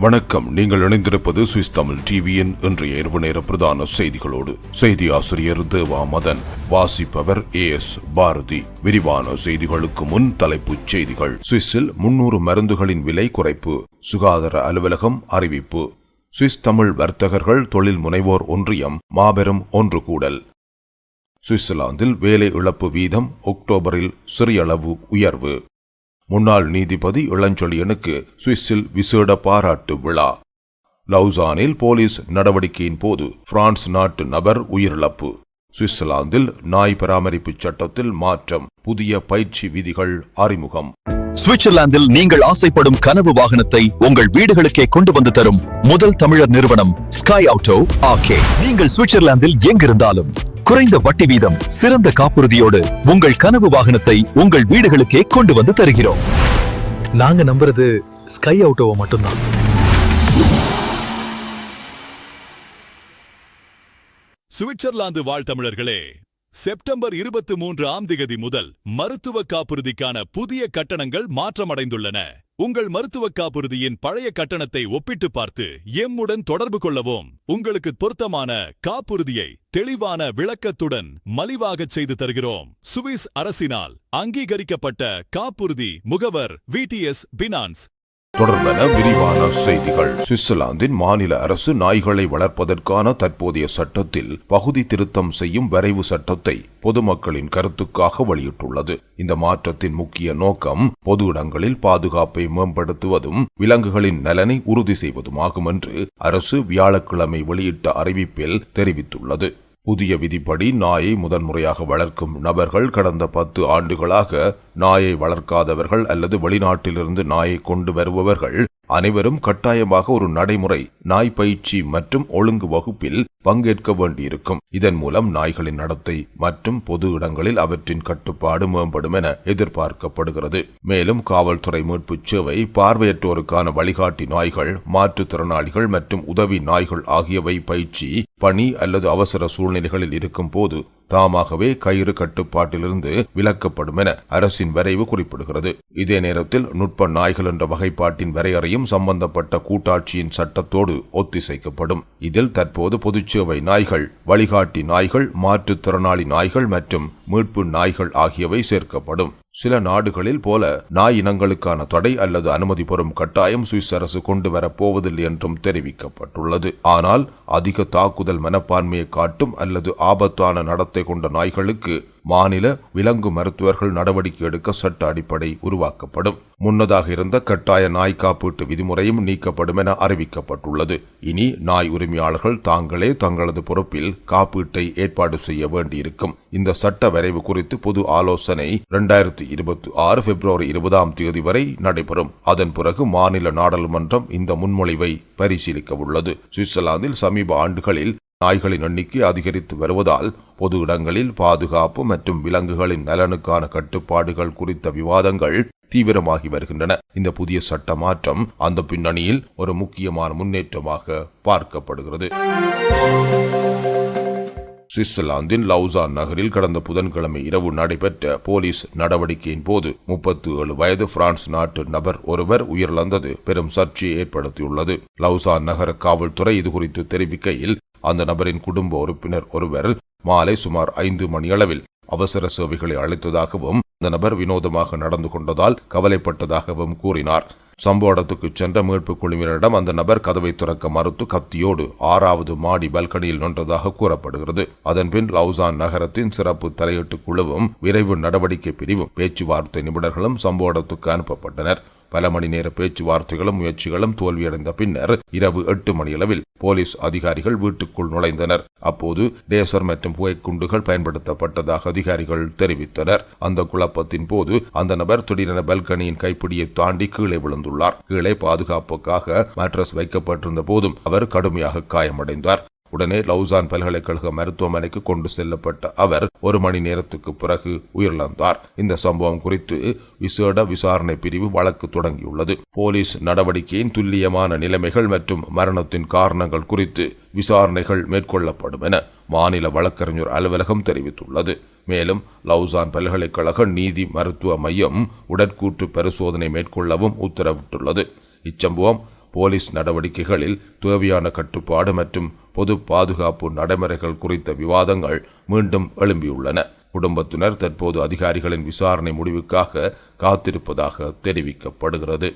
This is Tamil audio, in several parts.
வணக்கம். நீங்கள் இணைந்திருப்பது சுவிஸ் தமிழ் டிவியின் இன்றைய இரவு நேர பிரதான செய்திகளோடு. செய்தி ஆசிரியர் தேவா மதன் வாசிப்பவர் ஏ எஸ் பாரதி. விரிவான செய்திகளுக்கு முன் தலைப்புச் செய்திகள். சுவிஸில் முன்னூறு மருந்துகளின் விலை குறைப்பு. சுகாதார அலுவலகம் அறிவிப்பு. சுவிஸ் தமிழ் வர்த்தகர்கள் தொழில் முனைவோர் ஒன்றியம் மாபெரும் ஒன்று கூடல். சுவிட்சர்லாந்தில் வேலை இழப்பு வீதம் அக்டோபரில் சிறியளவு உயர்வு. முன்னாள் நீதிபதி இளஞ்சொலியனுக்கு சுவிஸில் விசேட பாராட்டு விழா. லவுசானில் போலீஸ் நடவடிக்கையின் போது பிரான்ஸ் நாட்டு நபர் உயிரிழப்பு. சுவிட்சர்லாந்தில் நாய் பராமரிப்பு சட்டத்தில் மாற்றம் புதிய பயிற்சி விதிகள் அறிமுகம். சுவிட்சர்லாந்தில் நீங்கள் ஆசைப்படும் கனவு வாகனத்தை உங்கள் வீடுகளுக்கே கொண்டு வந்து தரும் முதல் தமிழர் நிறுவனம் ஸ்கை ஆட்டோ ஆகே. நீங்கள் சுவிட்சர்லாந்தில் எங்கிருந்தாலும் குறைந்த வட்டி வீதம் சிறந்த காப்புறுதியோடு உங்கள் கனவு வாகனத்தை உங்கள் வீடுகளுக்கே கொண்டு வந்து தருகிறோம். நாங்க நம்புறது ஸ்கை அவுட்டோவை மட்டும்தான். சுவிட்சர்லாந்து வாழ் தமிழர்களே செப்டம்பர் இருபத்தி மூன்று ஆம் திகதி முதல் மருத்துவ காப்புறுதிக்கான புதிய கட்டணங்கள் மாற்றமடைந்துள்ளன. உங்கள் மருத்துவ காப்புறுதியின் பழைய கட்டணத்தை ஒப்பிட்டு பார்த்து எம்முடன் தொடர்பு கொள்ளவும். உங்களுக்கு பொருத்தமான காப்புறுதியை தெளிவான விளக்கத்துடன் மலிவாகச் செய்து தருகிறோம். சுவிஸ் அரசினால் அங்கீகரிக்கப்பட்ட காப்புறுதி முகவர் விடிஎஸ் பினான்ஸ் தொடர்பென விரிவான செய்திகள். சுவிட்சர்லாந்தின் மாநில அரசு நாய்களை வளர்ப்பதற்கான தற்போதைய சட்டத்தில் பகுதி திருத்தம் செய்யும் வரைவு சட்டத்தை பொதுமக்களின் கருத்துக்காக வெளியிட்டுள்ளது. இந்த மாற்றத்தின் முக்கிய நோக்கம் பொது இடங்களில் பாதுகாப்பை மேம்படுத்துவதும் விலங்குகளின் நலனை உறுதி செய்வதுமாகும் என்று அரசு வியாழக்கிழமை வெளியிட்ட அறிவிப்பில் தெரிவித்துள்ளது. புதிய விதிப்படி நாயை முதன்முறையாக வளர்க்கும் நபர்கள் கடந்த பத்து ஆண்டுகளாக நாயை வளர்க்காதவர்கள் அல்லது வெளிநாட்டிலிருந்து நாயை கொண்டு வருபவர்கள் அனைவரும் கட்டாயமாக ஒரு நடைமுறை நாய் பயிற்சி மற்றும் ஒழுங்கு வகுப்பில் பங்கேற்க வேண்டியிருக்கும். இதன் மூலம் நாய்களின் நடத்தை மற்றும் பொது இடங்களில் அவற்றின் கட்டுப்பாடு மேம்படும் என எதிர்பார்க்கப்படுகிறது. மேலும் காவல்துறை மீட்பு சேவை பார்வையற்றோருக்கான வழிகாட்டி நாய்கள் மாற்றுத்திறனாளிகள் மற்றும் உதவி நாய்கள் ஆகியவை பயிற்சி பணி அல்லது அவசர சூழ்நிலைகளில் இருக்கும் போது தாமாகவே கயிறு கட்டுப்பாட்டிலிருந்து விலக்கப்படும் என அரசின் வரைவு குறிப்பிடுகிறது. இதே நேரத்தில் நுட்ப நாய்கள் என்ற வகைப்பாட்டின் வரையறையும் சம்பந்தப்பட்ட கூட்டாட்சியின் சட்டத்தோடு ஒத்திசைக்கப்படும். இதில் தற்போது பொதுச்சேவை நாய்கள் வழிகாட்டி நாய்கள் மாற்றுத்திறனாளி நாய்கள் மற்றும் மீட்பு நாய்கள் ஆகியவை சேர்க்கப்படும். சில நாடுகளில் போல நாய் இனங்களுக்கான தடை அல்லது அனுமதி பெறும் கட்டாயம் சுவிஸ் அரசு கொண்டு வரப்போவதில்லை என்றும் தெரிவிக்கப்பட்டுள்ளது. ஆனால் அதிக தாக்குதல் மனப்பான்மையை காட்டும் அல்லது ஆபத்தான நடத்தை கொண்ட நாய்களுக்கு மாநில விலங்கு மருத்துவர்கள் நடவடிக்கை எடுக்க சட்ட அடிப்படை உருவாக்கப்படும். முன்னதாக இருந்த கட்டாய நாய் காப்பீட்டு விதிமுறையும் நீக்கப்படும் என அறிவிக்கப்பட்டுள்ளது. இனி நாய் உரிமையாளர்கள் தாங்களே தங்களது பொறுப்பில் காப்பீட்டை ஏற்பாடு செய்ய வேண்டியிருக்கும். இந்த சட்ட வரைவு குறித்து பொது ஆலோசனை இரண்டாயிரத்தி இருபத்தி ஆறு பிப்ரவரி இருபதாம் தேதி வரை நடைபெறும். அதன் பிறகு மாநில நாடாளுமன்றம் இந்த முன்மொழிவை பரிசீலிக்க உள்ளது. சுவிட்சர்லாந்தில் சமீப ஆண்டுகளில் நாய்களின் எண்ணிக்கை அதிகரித்து வருவதால் பொது இடங்களில் பாதுகாப்பு மற்றும் விலங்குகளின் நலனுக்கான கட்டுப்பாடுகள் குறித்த விவாதங்கள் தீவிரமாகி வருகின்றன. இந்த புதிய சட்ட மாற்றம் அந்த பின்னணியில் ஒரு முக்கியமான முன்னேற்றமாக பார்க்கப்படுகிறது. சுவிட்சர்லாந்தின் லவுசான் நகரில் கடந்த புதன்கிழமை இரவு நடைபெற்ற போலீஸ் நடவடிக்கையின் போது முப்பத்து ஏழு வயது பிரான்ஸ் நாட்டு நபர் ஒருவர் உயிரிழந்தது பெரும் சர்ச்சையை ஏற்படுத்தியுள்ளது. லவுசா நகர காவல்துறை இதுகுறித்து தெரிவிக்கையில் அந்த நபரின் குடும்ப உறுப்பினர் ஒருவர் மாலை சுமார் ஐந்து மணியளவில் அவசர சேவைகளை அளித்ததாகவும் அந்த நபர் வினோதமாக நடந்து கொண்டதால் கவலைப்பட்டதாகவும் கூறினார். சம்பவ இடத்துக்கு சென்ற மீட்பு குழுவினரிடம் அந்த நபர் கதவை திறக்க மறுத்து கத்தியோடு ஆறாவது மாடி பல்கனியில் நின்றதாக கூறப்படுகிறது. அதன்பின் லவுசான் நகரத்தின் சிறப்பு தலையீட்டு குழுவும் விரைவு நடவடிக்கை பிரிவும் பேச்சுவார்த்தை நிபுணர்களும் சம்பவ இடத்துக்கு அனுப்பப்பட்டனர். பல மணி நேர பேச்சுவார்த்தைகளும் முயற்சிகளும் தோல்வியடைந்த பின்னர் இரவு எட்டு மணியளவில் போலீஸ் அதிகாரிகள் வீட்டுக்குள் நுழைந்தனர். அப்போது டேசர் மற்றும் புகைக்குண்டுகள் பயன்படுத்தப்பட்டதாக அதிகாரிகள் தெரிவித்தனர். அந்த குழப்பத்தின் போது அந்த நபர் திடீரென பல்கனியின் கைப்பிடியை தாண்டி கீழே விழுந்துள்ளார். கீழே பாதுகாப்புக்காக மேட்ரஸ் வைக்கப்பட்டிருந்த போதும் அவர் கடுமையாக காயமடைந்தார். உடனே லவுசான் பல்கலைக்கழக மருத்துவமனைக்கு கொண்டு செல்லப்பட்ட அவர் ஒரு மணி நேரத்துக்கு பிறகு உயிரிழந்தார். இந்த சம்பவம் குறித்து விசேட விசாரணை பிரிவு வழக்கு தொடங்கியுள்ளது. போலீஸ் நடவடிக்கையின் துல்லியமான நிலைமைகள் மற்றும் மரணத்தின் காரணங்கள் குறித்து விசாரணைகள் மேற்கொள்ளப்படும் என மாநில வழக்கறிஞர் அலுவலகம் தெரிவித்துள்ளது. மேலும் லவுசான் பல்கலைக்கழக நீதி மருத்துவ மையம் உடற்கூற்று பரிசோதனை மேற்கொள்ளவும் உத்தரவிட்டுள்ளது. இச்சம்பவம் போலீஸ் நடவடிக்கைகளில் தேவையான கட்டுப்பாடு மற்றும் பொது பாதுகாப்பு நடைமுறைகள் குறித்த விவாதங்கள் மீண்டும் எழும்பியுள்ளன. குடும்பத்தினர் தற்போது அதிகாரிகளின் விசாரணை முடிவுக்காக காத்திருப்பதாக தெரிவிக்கப்படுகிறது.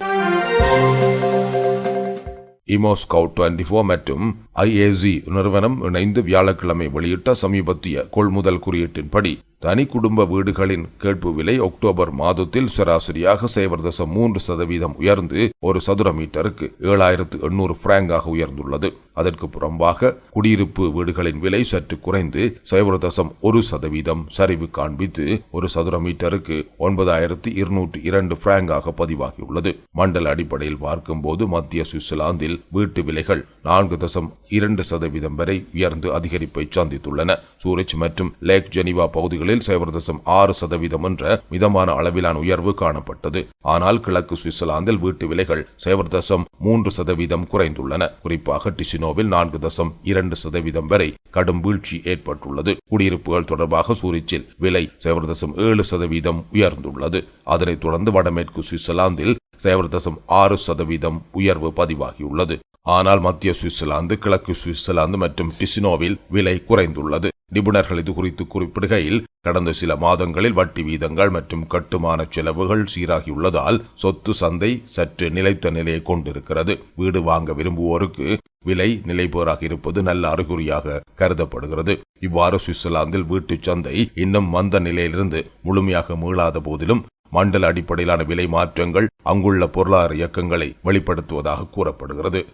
இமோஸ்கவுட் டுவெண்டி ஃபோர் மற்றும் ஐஏசி நிறுவனம் இணைந்து வியாழக்கிழமை வெளியிட்ட சமீபத்திய கொள்முதல் குறியீட்டின்படி தனி குடும்ப வீடுகளின் கேட்பு விலை அக்டோபர் மாதத்தில் சராசரியாக சைபர் தசம் மூன்று சதவீதம் உயர்ந்து ஒரு சதுர மீட்டருக்கு ஏழாயிரத்து எண்ணூறு பிராங்காக உயர்ந்துள்ளது. அதற்கு புறம்பாக குடியிருப்பு வீடுகளின் விலை சற்று குறைந்து சைபர் தசம் ஒரு சதவீதம் சரிவு காண்பித்து ஒரு சதுர மீட்டருக்கு ஒன்பதாயிரத்து இருநூற்று இரண்டு பிராங்காக பதிவாகியுள்ளது. மண்டல அடிப்படையில் பார்க்கும்போது மத்திய சுவிட்சர்லாந்தில் வீட்டு விலைகள் நான்கு தசம் இரண்டு சதவீதம் வரை உயர்ந்து அதிகரிப்பை சந்தித்துள்ளன. சூரிச் மற்றும் லேக் ஜெனிவா பகுதிகளில் சைபர் தசம் ஆறு சதவீதம் என்ற மிதமான அளவிலான உயர்வு காணப்பட்டது. ஆனால் கிழக்கு சுவிட்சர்லாந்தில் வீட்டு விலைகள் சைபர் தசம் மூன்று சதவீதம் குறைந்துள்ளன. குறிப்பாக டிசினோவில் நான்கு தசம் இரண்டு சதவீதம் வரை கடும் வீழ்ச்சி ஏற்பட்டுள்ளது. குடியிருப்புகள் தொடர்பாக சூரிச்சில் விலை சைபர் தசம் ஏழு சதவீதம் உயர்ந்துள்ளது. அதனைத் தொடர்ந்து வடமேற்கு சுவிட்சர்லாந்தில் சைபர் தசம் ஆறு சதவீதம் உயர்வு பதிவாகியுள்ளது. ஆனால் மத்திய சுவிட்சர்லாந்து கிழக்கு சுவிட்சர்லாந்து மற்றும் டிசினோவில் விலை குறைந்துள்ளது. நிபுணர்கள் இது குறித்து குறிப்பிடுகையில் கடந்த சில மாதங்களில் வட்டி வீதங்கள் மற்றும் கட்டுமான செலவுகள் சீராகியுள்ளதால் சொத்து சந்தை சற்று நிலைத்த நிலையை கொண்டிருக்கிறது. வீடு வாங்க விரும்புவோருக்கு விலை நிலைபோராக இருப்பது நல்ல அறிகுறியாக கருதப்படுகிறது. இவ்வாறு சுவிட்சர்லாந்தில் வீட்டுச் சந்தை இன்னும் மந்த நிலையிலிருந்து முழுமையாக மீளாத போதிலும் மண்டல அடிப்படையிலான விலை மாற்றங்கள் அங்குள்ள பொருளாதார இயக்கங்களை வெளிப்படுத்துவதாக கூறப்படுகிறது.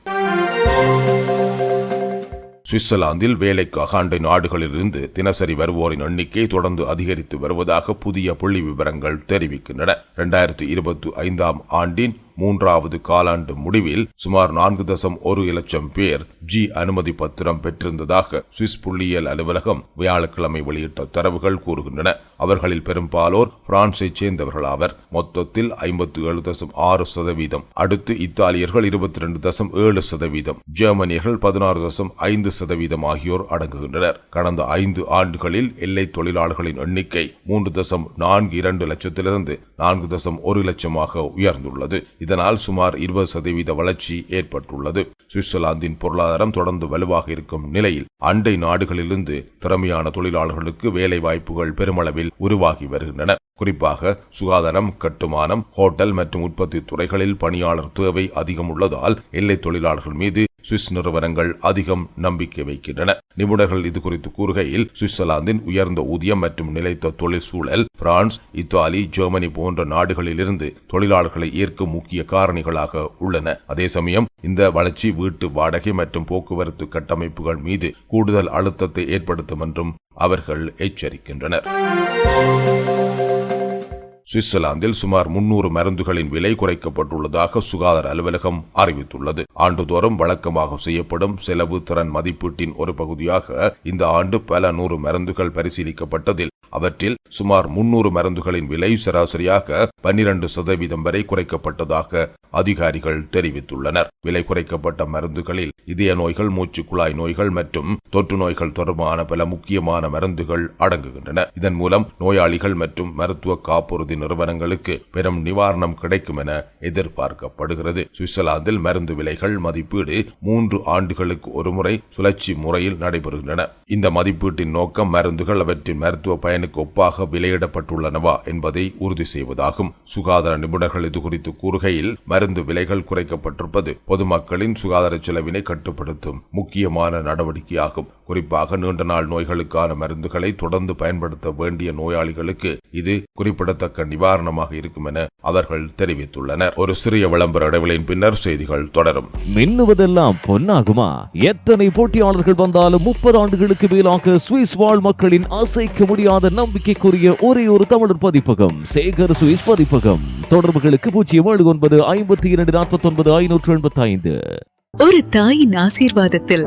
சுவிட்சர்லாந்தில் வேலைக்காக அண்டை நாடுகளிலிருந்து தினசரி வருவோரின் எண்ணிக்கை தொடர்ந்து அதிகரித்து வருவதாக புதிய புள்ளி விவரங்கள் தெரிவிக்கின்றன. இரண்டாயிரத்தி இருபத்தி ஐந்தாம் ஆண்டின் மூன்றாவது காலாண்டு முடிவில் சுமார் நான்கு தசம் ஒரு இலட்சம் பேர் ஜி அனுமதி பத்திரம் பெற்றிருந்ததாக சுவிஸ் புள்ளியியல் அலுவலகம் வியாழக்கிழமை வெளியிட்ட தரவுகள் கூறுகின்றன. அவர்களில் பெரும்பாலோர் பிரான்சைச் சேர்ந்தவர்களாவர். மொத்தத்தில் ஐம்பத்தி ஏழு தசம் ஆறு சதவீதம். அடுத்து இத்தாலியர்கள் இருபத்தி ரெண்டு தசம் ஏழு சதவீதம். ஜெர்மனியர்கள் பதினாறு தசம் ஐந்து சதவீதம் ஆகியோர் அடங்குகின்றனர். கடந்த ஐந்து ஆண்டுகளில் எல்லை தொழிலாளர்களின் எண்ணிக்கை மூன்று தசம் நான்கு இரண்டு லட்சத்திலிருந்து நான்கு தசம் ஒரு லட்சமாக உயர்ந்துள்ளது. இதனால் சுமார் இருபது சதவீத வளர்ச்சி ஏற்பட்டுள்ளது. சுவிட்சர்லாந்தின் பொருளாதாரம் தொடர்ந்து வலுவாக இருக்கும் நிலையில் அண்டை நாடுகளிலிருந்து திறமையான தொழிலாளர்களுக்கு வேலை வாய்ப்புகள் பெருமளவில் உருவாகி வருகின்றன. குறிப்பாக சுகாதாரம் கட்டுமானம் ஹோட்டல் மற்றும் உற்பத்தி துறைகளில் பணியாளர் தேவை அதிகம் உள்ளதால் எல்லை தொழிலாளர்கள் மீது சுவிஸ் நிறுவனங்கள் அதிகம் நம்பிக்கை வைக்கின்றன. நிபுணர்கள் இது குறித்து கூறுகையில் சுவிட்சர்லாந்தின் உயர்ந்த ஊதியம் மற்றும் நிலைத்த தொழில் சூழல் பிரான்ஸ் இத்தாலி ஜெர்மனி போன்ற நாடுகளிலிருந்து தொழிலாளர்களை ஏற்கும் முக்கிய காரணிகளாக உள்ளன. அதே சமயம் இந்த வளர்ச்சி வீட்டு வாடகை மற்றும் போக்குவரத்து கட்டமைப்புகள் மீது கூடுதல் அழுத்தத்தை ஏற்படுத்தும் என்றும் அவர்கள் எச்சரிக்கின்றனர். சுவிட்சர்லாந்தில் சுமார் முன்னூறு மருந்துகளின் விலை குறைக்கப்பட்டுள்ளதாக சுகாதார அலுவலகம் அறிவித்துள்ளது. ஆண்டுதோறும் வழக்கமாக செய்யப்படும் செலவு திறன் மதிப்பீட்டின் ஒரு பகுதியாக இந்த ஆண்டு பல நூறு மருந்துகள் பரிசீலிக்கப்பட்டதில் அவற்றில் சுமார் முன்னூறு மருந்துகளின் விலை சராசரியாக பன்னிரண்டு சதவீதம் வரை குறைக்கப்பட்டதாக அதிகாரிகள் தெரிவித்துள்ளனர். விலை குறைக்கப்பட்ட மருந்துகளில் இதய நோய்கள் மூச்சு குழாய் நோய்கள் மற்றும் தொற்று நோய்கள் தொடர்பான பல முக்கியமான மருந்துகள் அடங்குகின்றன. இதன் மூலம் நோயாளிகள் மற்றும் மருத்துவ காப்புறுதி நிறுவனங்களுக்கு பெரும் நிவாரணம் கிடைக்கும் என எதிர்பார்க்கப்படுகிறது. சுவிட்சர்லாந்தில் மருந்து விலைகள் மதிப்பீடு மூன்று ஆண்டுகளுக்கு ஒருமுறை சுழற்சி முறையில் நடைபெறுகின்றன. இந்த மதிப்பீட்டின் நோக்கம் மருந்துகள் அவற்றின் மருத்துவ பயனுக்கு ஒப்பாக விலையிடப்பட்டுள்ளனவா என்பதை உறுதி செய்வதாகும். சுகாதார நிபுணர்கள் இது குறித்து கூறுகையில் மருந்து விலைகள் குறைக்கப்பட்டிருப்பது பொதுமக்களின் சுகாதார செலவினை கட்டுப்படுத்தும் முக்கியமான நடவடிக்கையாகும். குறிப்பாக நீண்ட நாள் நோய்களுக்கான மருந்துகளை தொடர்ந்து பயன்படுத்த வேண்டிய நோயாளிகளுக்கு இது குறிப்பிடத்தக்க நிவாரணமாக இருக்கும் என அவர்கள் தெரிவித்துள்ளனர். ஒரு சிறிய விளம்பர இடைவெளியின் பின்னர் செய்திகள் தொடரும். மின்னுவதெல்லாம் பொன்னாகுமா? எத்தனை போட்டியாளர்கள் வந்தாலும் முப்பது ஆண்டுகளுக்கு மேலாக சுவிஸ் வாழ் மக்களின் அசைக்க முடியாத நம்பிக்கைக்குரிய ஒரே ஒரு தமிழர் பதிப்பகம் சேகர் சுவிஸ் பதிப்பகம். தொடர்புகளுக்கு பூஜ்ஜியம் ஏழு ஒன்பது ஐம்பத்தி இரண்டு நாற்பத்தி ஒன்பது ஐநூற்று எண்பத்தி ஐந்து ஒரு தாயின் ஆசீர்வாதத்தில்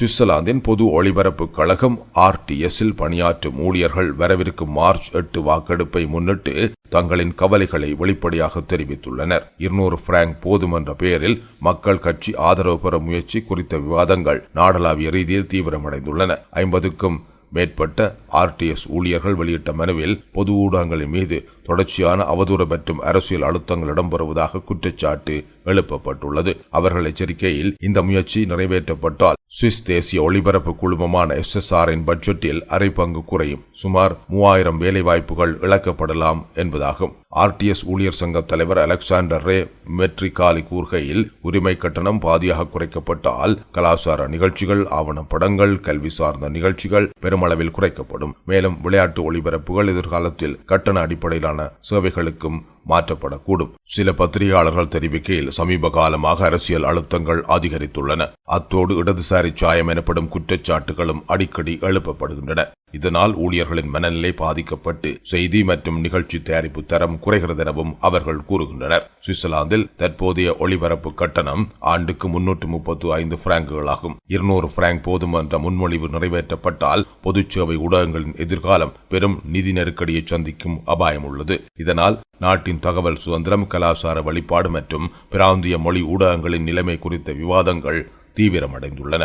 சுவிட்சர்லாந்தின் பொது ஒளிபரப்பு கழகம் ஆர்டிஎஸ்ஸில் பணியாற்றும் ஊழியர்கள் வரவிருக்கும் மார்ச் எட்டு வாக்கெடுப்பை முன்னிட்டு தங்களின் கவலைகளை வெளிப்படையாக தெரிவித்துள்ளனர். இருநூறு பிராங்க் போதும் என்ற பெயரில் மக்கள் கட்சி ஆதரவு பெற முயற்சி குறித்த விவாதங்கள் நாடளாவிய ரீதியில் தீவிரமடைந்துள்ளன. ஐம்பதுக்கும் மேற்பட்ட ஆர்டிஎஸ் ஊழியர்கள் வெளியிட்ட மனுவில் பொது ஊடகங்களின் மீது தொடர்ச்சியான அவதூறு மற்றும் அரசியல் அழுத்தங்கள் இடம்பெறுவதாக குற்றச்சாட்டு எழுப்பப்பட்டுள்ளது. அவர்கள் எச்சரிக்கையில் இந்த முயற்சி நிறைவேற்றப்பட்டால் சுவிஸ் தேசிய ஒளிபரப்பு குழுமமான எஸ்எஸ்ஆரின் பட்ஜெட்டில் அரை பங்கு குறையும். சுமார் மூவாயிரம் வேலைவாய்ப்புகள் இழக்கப்படலாம் என்பதாகும். ஆர்டிஎஸ் ஊழியர் சங்க தலைவர் அலெக்சாண்டர் ரே மெட்ரிகாலி கூறுகையில் உரிமை கட்டணம் பாதியாக குறைக்கப்பட்டால் கலாச்சார நிகழ்ச்சிகள் ஆவணப்படங்கள் கல்வி சார்ந்த நிகழ்ச்சிகள் பெருமளவில் குறைக்கப்படும். மேலும் விளையாட்டு ஒளிபரப்புகள் எதிர்காலத்தில் கட்டண அடிப்படையிலான சேவைகளுக்கும் மாற்றப்படக்கூடும். சில பத்திரிகையாளர்கள் தெரிவிக்கையில் சமீப காலமாக அரசியல் அழுத்தங்கள் அதிகரித்துள்ளன. அத்தோடு இடதுசாரி சாயம் எனப்படும் குற்றச்சாட்டுகளும் அடிக்கடி எழுப்பப்படுகின்றன. இதனால் ஊழியர்களின் மனநிலை பாதிக்கப்பட்டு செய்தி மற்றும் நிகழ்ச்சி தயாரிப்பு தரம் குறைகிறது எனவும் அவர்கள் கூறுகின்றனர். சுவிட்சர்லாந்தில் தற்போதைய ஒளிபரப்பு கட்டணம் ஆண்டுக்கு முன்னூற்று முப்பத்து ஐந்து பிராங்குகளாகும். இருநூறு பிராங்க் போதும் என்ற முன்மொழிவு நிறைவேற்றப்பட்டால் பொதுச்சேவை ஊடகங்களின் எதிர்காலம் பெரும் நிதி நெருக்கடியை சந்திக்கும் அபாயம் உள்ளது இதனால் நாட்டின் தகவல் சுதந்திரம் கலாச்சார வழிபாடு மற்றும் பிராந்திய மொழி ஊடகங்களின் நிலைமை குறித்த விவாதங்கள் தீவிரமடைந்துள்ளன.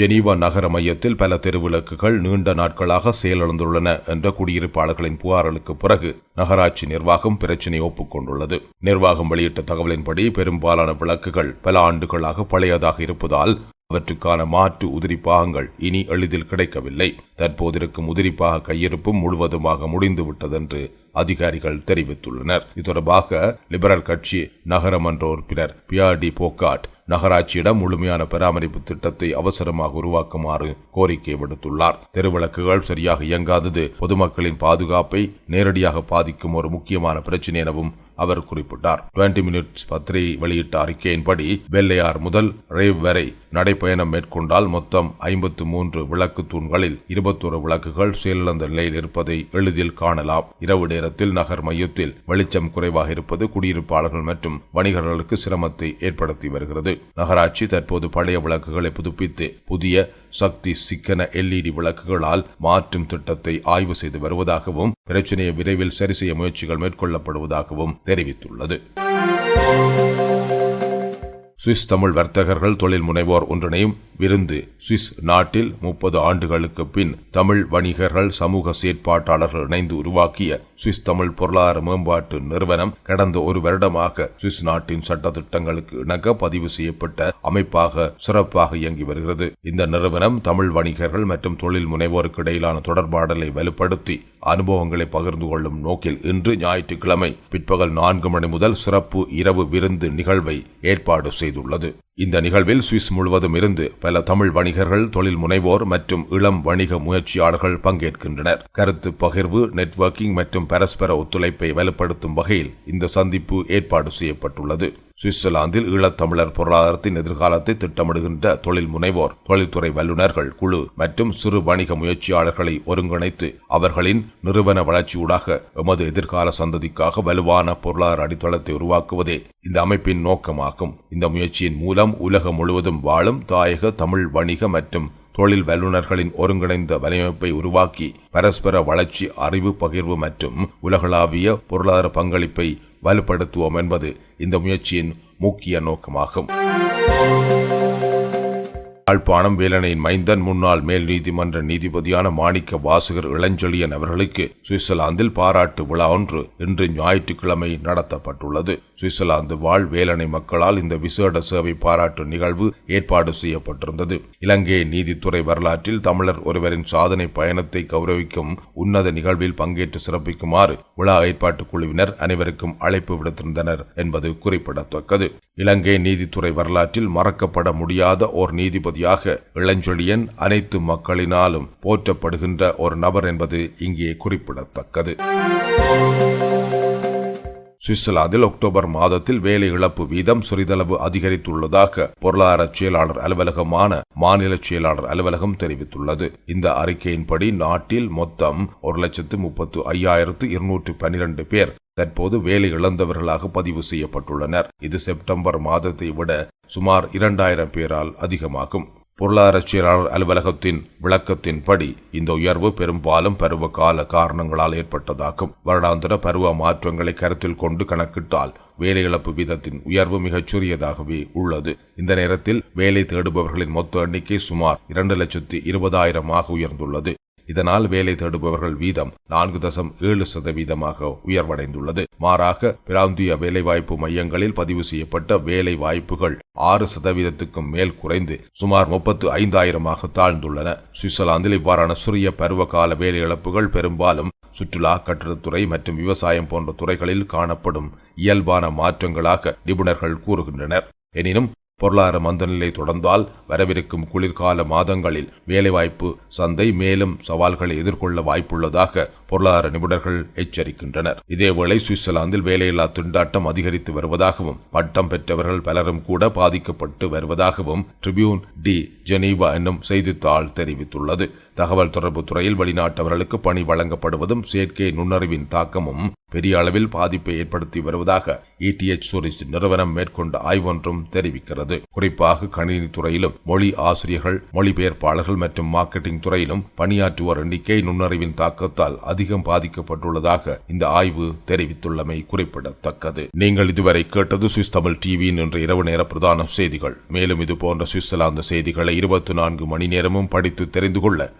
ஜெனீவா நகர மையத்தில் பல தெருவிளக்குகள் நீண்ட நாட்களாக செயலிழந்துள்ளன என்ற குடியிருப்பாளர்களின் புகார்களுக்கு பிறகு நகராட்சி நிர்வாகம் பிரச்சினை ஒப்புக்கொண்டுள்ளது. நிர்வாகம் வெளியிட்ட தகவலின்படி பெரும்பாலான விளக்குகள் பல ஆண்டுகளாக பழையதாக இருப்பதால் அவற்றுக்கான மாற்று உதிரி பாகங்கள் இனி எளிதில் கிடைக்கவில்லை. தற்போதிருக்கும் உதிரிப்பாக கையிருப்பும் முழுவதுமாக முடிந்துவிட்டதென்று அதிகாரிகள் தெரிவித்துள்ளனர். இது தொடர்பாக லிபரல் கட்சி நகரமன்ற உறுப்பினர் பியார்டி போக்காட் நகராட்சியிடம் முழுமையான பராமரிப்பு திட்டத்தை அவசரமாக உருவாக்குமாறு கோரிக்கை விடுத்துள்ளார். தெருவிளக்குகள் சரியாக இயங்காதது பொதுமக்களின் பாதுகாப்பை நேரடியாக பாதிக்கும் ஒரு முக்கியமான பிரச்சினை எனவும் அவர் குறிப்பிட்டார். டுவெண்டி மினிட்ஸ் பத்திரிகை வெளியிட்ட அறிக்கையின்படி வெள்ளையார் முதல் ரேவ் வரை நடைப்பயணம் மேற்கொண்டால் மொத்தம் ஐம்பத்து மூன்று விளக்கு தூண்களில் இருபத்தொரு விளக்குகள் செயலிழந்த நிலையில் இருப்பதை எளிதில் காணலாம். இரவு நேரத்தில் நகர் மையத்தில் வெளிச்சம் குறைவாக இருப்பது குடியிருப்பாளர்கள் மற்றும் வணிகர்களுக்கு சிரமத்தை ஏற்படுத்தி வருகிறது. நகராட்சி தற்போது பழைய விளக்குகளை புதுப்பித்து புதிய சக்தி சிக்கன எல்இடி விளக்குகளால் மாற்றும் திட்டத்தை ஆய்வு செய்து வருவதாகவும் பிரச்சனையை விரைவில் சரி செய்ய முயற்சிகள் மேற்கொள்ளப்படுவதாகவும் தெரிவித்துள்ளது. சுவிஸ் தமிழ் வர்த்தகர்கள் தொழில் முனைவோர் ஒன்றிணையும் விருந்து சுவிஸ் நாட்டில் முப்பது ஆண்டுகளுக்கு பின் தமிழ் வணிகர்கள் சமூக செயற்பாட்டாளர்கள் இணைந்து உருவாக்கிய சுவிஸ் தமிழ் பொருளாதார மேம்பாட்டு நிறுவனம் கடந்த ஒரு வருடமாக சுவிஸ் நாட்டின் சட்ட திட்டங்களுக்கு இணங்க பதிவு செய்யப்பட்ட அமைப்பாக சிறப்பாக இயங்கி வருகிறது. இந்த நிறுவனம் தமிழ் வணிகர்கள் மற்றும் தொழில் முனைவோருக்கு இடையிலான தொடர்பாடலை வலுப்படுத்தி அனுபவங்களை பகிர்ந்து கொள்ளும் நோக்கில் இன்று ஞாயிற்றுக்கிழமை பிற்பகல் நான்கு மணி முதல் சிறப்பு இரவு விருந்து நிகழ்வை ஏற்பாடு செய்துள்ளது. இந்த நிகழ்வில் சுவிஸ் முழுவதும் இருந்து பல தமிழ் வணிகர்கள் தொழில் முனைவோர் மற்றும் இளம் வணிக முயற்சியாளர்கள் பங்கேற்கின்றனர். கருத்து பகிர்வு நெட்வொர்க்கிங் மற்றும் பரஸ்பர ஒத்துழைப்பை வலுப்படுத்தும் வகையில் இந்த சந்திப்பு ஏற்பாடு செய்யப்பட்டுள்ளது. சுவிட்சர்லாந்தில் ஈழத்தமிழர் பொருளாதாரத்தின் எதிர்காலத்தை திட்டமிடுகின்ற தொழில் முனைவோர் தொழில்துறை வல்லுநர்கள் குழு மற்றும் சிறு வணிக முயற்சியாளர்களை ஒருங்கிணைத்து அவர்களின் நிறுவன வளர்ச்சியூடாக எமது எதிர்கால சந்ததிக்காக வலுவான பொருளாதார அடித்தளத்தை உருவாக்குவதே இந்த அமைப்பின் நோக்கமாகும். இந்த முயற்சியின் மூலம் உலகம் முழுவதும் வாழும் தாயக தமிழ் வணிக மற்றும் தொழில் வல்லுநர்களின் ஒருங்கிணைந்த வலையமைப்பை உருவாக்கி பரஸ்பர வளர்ச்சி அறிவு பகிர்வு மற்றும் உலகளாவிய பொருளாதார பங்களிப்பை வலுப்படுத்துவோம் என்பது இந்த முயற்சியின் முக்கிய நோக்கமாகும். யாழ்ப்பாணம் வேலனையின் மைந்தன் முன்னாள் மேல் நீதிமன்ற நீதிபதியான மாணிக்க வாசகர் இளஞ்செழியன் அவர்களுக்கு சுவிட்சர்லாந்தில் பாராட்டு விழா ஒன்று இன்று ஞாயிற்றுக்கிழமை நடத்தப்பட்டுள்ளது. சுவிட்சர்லாந்து வாழ் வேலனை மக்களால் இந்த விசேட சேவை பாராட்டு நிகழ்வு ஏற்பாடு செய்யப்பட்டிருந்தது. இலங்கை நீதித்துறை வரலாற்றில் தமிழர் ஒருவரின் சாதனை பயணத்தை கௌரவிக்கும் உன்னத நிகழ்வில் பங்கேற்று சிறப்பிக்குமாறு விழா ஏற்பாட்டு குழுவினர் அனைவருக்கும் அழைப்பு விடுத்திருந்தனர் என்பது குறிப்பிடத்தக்கது. இலங்கை நீதித்துறை வரலாற்றில் மறக்கப்பட முடியாத ஓர் நீதிபதியாக இளஞ்சொழியன் அனைத்து மக்களினாலும் போற்றப்படுகின்ற ஒரு நபர் என்பது இங்கே குறிப்பிடத்தக்கது. சுவிட்சர்லாந்தில் அக்டோபர் மாதத்தில் வேலை இழப்பு வீதம் சிறிதளவு அதிகரித்துள்ளதாக பொருளாதார செயலாளர் அலுவலகமான மாநில செயலாளர் அலுவலகம் தெரிவித்துள்ளது. இந்த அறிக்கையின்படி நாட்டில் மொத்தம் ஒரு லட்சத்து முப்பத்து ஐயாயிரத்து இருநூற்று பனிரெண்டு பேர் தற்போது வேலை இழந்தவர்களாக பதிவு செய்யப்பட்டுள்ளனர். இது செப்டம்பர் மாதத்தை விட சுமார் இரண்டாயிரம் பேரால் அதிகமாகும். பொருளாதார செயலாளர் அலுவலகத்தின் விளக்கத்தின்படி இந்த உயர்வு பெரும்பாலும் பருவ கால காரணங்களால் ஏற்பட்டதாகும். வருடாந்திர பருவ மாற்றங்களை கருத்தில் கொண்டு கணக்கிட்டால் வேலை இழப்பு வீதத்தின் உயர்வு மிகச் சிறியதாகவே உள்ளது. இந்த நேரத்தில் வேலை தேடுபவர்களின் மொத்த எண்ணிக்கை சுமார் இரண்டு லட்சத்தி இருபதாயிரமாக உயர்ந்துள்ளது. இதனால் வேலை தேடுபவர்கள் வீதம் நான்கு தசம் ஏழு சதவீதமாக உயர்வடைந்துள்ளது. மாறாக பிராந்திய வேலைவாய்ப்பு மையங்களில் பதிவு செய்யப்பட்ட வேலை வாய்ப்புகள் ஆறு சதவீதத்துக்கும் மேல் குறைந்து சுமார் முப்பத்து ஐந்தாயிரமாக தாழ்ந்துள்ளன. சுவிட்சர்லாந்தில் இவ்வாறான சிறிய பருவகால வேலை இழப்புகள் பெரும்பாலும் சுற்றுலா கட்டடத்துறை மற்றும் விவசாயம் போன்ற துறைகளில் காணப்படும் இயல்பான மாற்றங்களாக நிபுணர்கள் கூறுகின்றனர். எனினும் பொருளாதார மந்தநிலை தொடர்ந்தால் வரவிருக்கும் குளிர்கால மாதங்களில் வேலைவாய்ப்பு சந்தை மேலும் சவால்களை எதிர்கொள்ள வாய்ப்புள்ளதாக பொருளாதார நிபுணர்கள் எச்சரிக்கின்றனர். இதேவேளை சுவிட்சர்லாந்தில் வேலையில்லா திண்டாட்டம் அதிகரித்து வருவதாகவும் பட்டம் பெற்றவர்கள் பலரும் கூட பாதிக்கப்பட்டு வருவதாகவும் ட்ரிபியூன் டி ஜெனீவா என்னும் செய்தித்தாள் தெரிவித்துள்ளது. தகவல் தொடர்பு துறையில் வெளிநாட்டவர்களுக்கு பணி வழங்கப்படுவதும் செயற்கை நுண்ணறிவின் தாக்கமும் பெரிய அளவில் பாதிப்பை ஏற்படுத்தி வருவதாக இடிஎச் சூரிஸ் நிறுவனம் மேற்கொண்ட ஆய்வொன்றும் தெரிவிக்கிறது. குறிப்பாக கணினி துறையிலும் மொழி ஆசிரியர்கள் மொழிபெயர்ப்பாளர்கள் மற்றும் மார்க்கெட்டிங் துறையிலும் பணியாற்றுவோர் எண்ணிக்கை நுண்ணறிவின் தாக்கத்தால் அதிகம் பாதிக்கப்பட்டுள்ளதாக இந்த ஆய்வு தெரிவித்துள்ளமை குறிப்பிடத்தக்கது. நீங்கள் இதுவரை கேட்டது சுவிஸ் தமிழ் டிவியின் இன்று இரவு நேர பிரதான செய்திகள். மேலும் இது போன்ற சுவிட்சர்லாந்து செய்திகளை இருபத்தி நான்கு மணி நேரமும் படித்து தெரிந்து கொள்ள